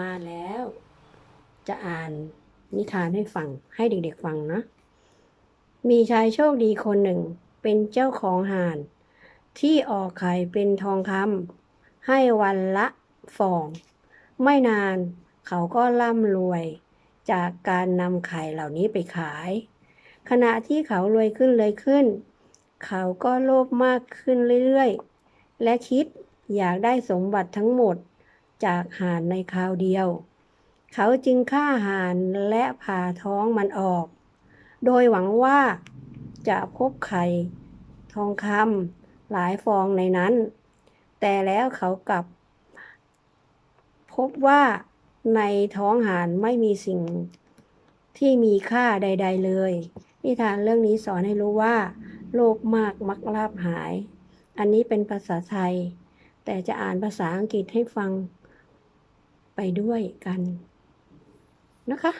มาแล้ว จะอ่านนิทานให้ฟังให้เด็กๆฟังนะ มีชายโชคดีคนหนึ่งเป็นเจ้าของห่าน ที่ออกไข่เป็นทองคำให้วันละฟอง ไม่นานเขาก็ร่ำรวย จากการนำไข่เหล่านี้ไปขาย ขณะที่เขารวยขึ้นเลยขึ้น เขาก็โลภมากขึ้นเรื่อยๆ และคิดอยากได้สมบัติทั้งหมด จากห่านในคราวเดียว เขาจึงฆ่าห่านและผ่าท้องมันออก โดยหวังว่าจะพบไข่ทองคำหลายฟองในนั้น แต่แล้วเขากลับ พบว่าในท้องห่านไม่มีสิ่งที่มีค่าใด ๆ เลย นิทานเรื่องนี้สอนให้รู้ว่า โลภมากมักลาบหาย อันนี้เป็นภาษาไทย แต่จะอ่านภาษาอังกฤษให้ฟัง ไปด้วยกันนะคะ